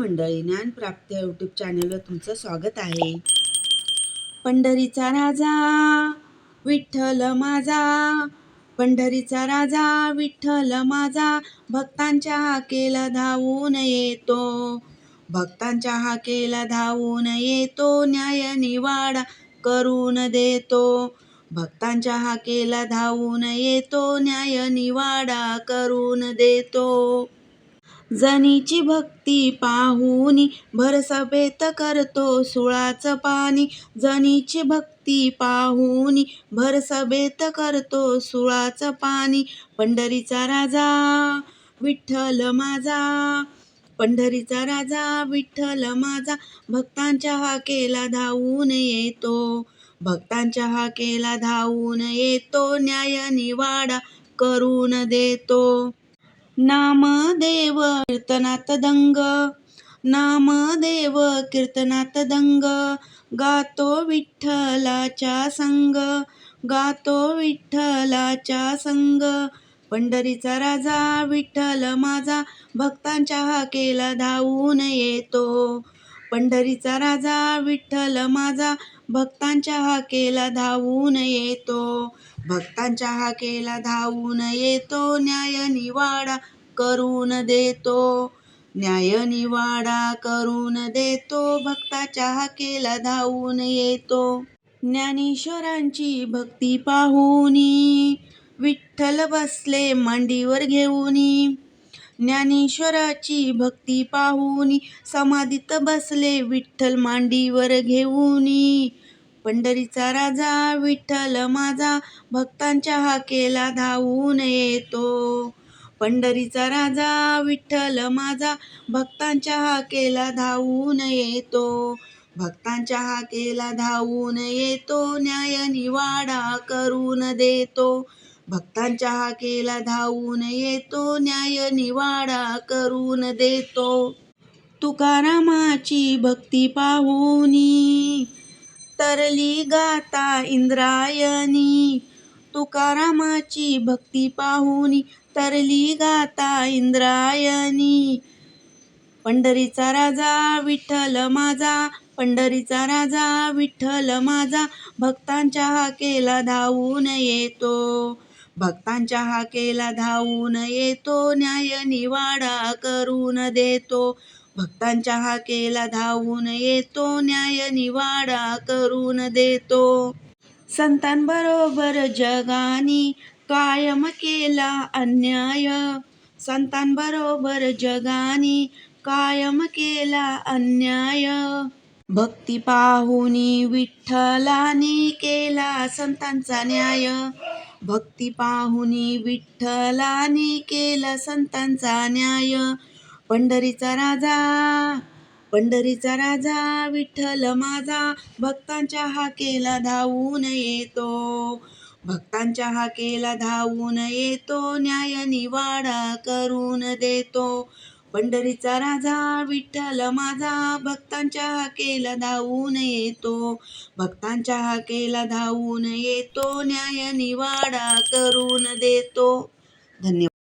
मंडळी ज्ञानप्राप्त यूट्यूब चॅनलवर तुमचं स्वागत आहे. पंढरीचा राजा विठ्ठल माझा. पंढरीचा राजा विठ्ठल माझा. भक्तांच्या हाकेला धावून येतो. भक्तांच्या हाकेला धावून येतो. न्याय निवाडा करून देतो. भक्तांच्या हाकेला धावून येतो. न्याय निवाडा करून देतो. जनीची भक्ती पाहुनी भरसभेत करतो सुळाचं पाणी. जनीची भक्ती पाहुनी भरसभेत करतो सुळाचं पाणी. पंढरीचा राजा विठ्ठल माझा पंढरीचा राजा विठ्ठल माझा भक्तांच्या हाकेला धावून येतो. भक्तांच्या हाकेला धावून येतो न्याय निवाडा करून देतो. नामदेव कीर्तनात दंग. नामदेव कीर्तनात दंग. गातो विठ्ठलाच्या संग. गातो विठ्ठलाच्या संग. पंढरीचा राजा विठ्ठल माझा. भक्तांच्या हाकेला धावून येतो. पंढरीचा राजा विठ्ठल माझा भक्तांच्या हाकेला धावून येतो. भक्तांच्या हाकेला धावून येतो न्याय निवाडा करून देतो. न्याय निवाडा करून देतो भक्ताच्या हाकेला धावून येतो. ज्ञानेश्वरांची भक्ती पाहुनी विठ्ठल बसले मांडीवर घेऊनी. ज्ञानेश्वराची भक्ती पाहून समाधीत बसले विठ्ठल मांडीवर घेऊनी. पंढरीचा राजा विठ्ठल माझा भक्तांच्या हाकेला धावून येतो. पंढरीचा राजा विठ्ठल माझा भक्तांच्या हाकेला धावून येतो. भक्तांच्या हाकेला धावून येतो न्याय निवाडा करून देतो. भक्तांच्या हाकेला धावून येतो न्याय निवाडा करून देतो. तुकारामाची भक्ती पाहुनी तरली गाता इंद्रायणी. तुकारामाची भक्ती पाहुनी तरली गाता इंद्रायणी. पंढरीचा राजा विठ्ठल माझा पंढरीचा राजा विठ्ठल माझा भक्तांच्या हाकेला धावून येतो. भक्तांच्या हाकेला धावून येतो न्याय निवाडा करून देतो. भक्तांच्या हाकेला धावून येतो न्याय निवाडा करून देतो. संतांबरोबर जगानी कायम केला अन्याय. संतांबरोबर जगानी कायम केला अन्याय. भक्ती पाहुनी विठ्ठलानी केला संतांचा न्याय. भक्ती पाहुनी विठ्ठलानी केला संतांचा न्याय. पंढरीचा राजा पंढरीचा राजा विठ्ठल माझा भक्तांच्या हाकेला धावून येतो. भक्तांच्या हाकेला धावून येतो न्याय निवाडा करून देतो. पंढरीचा राजा विठ्ठल माझा भक्तांच्या हाकेला धावून येतो. भक्तांच्या हाकेला धावून येतो न्याय निवाडा करून देतो. धन्यवाद.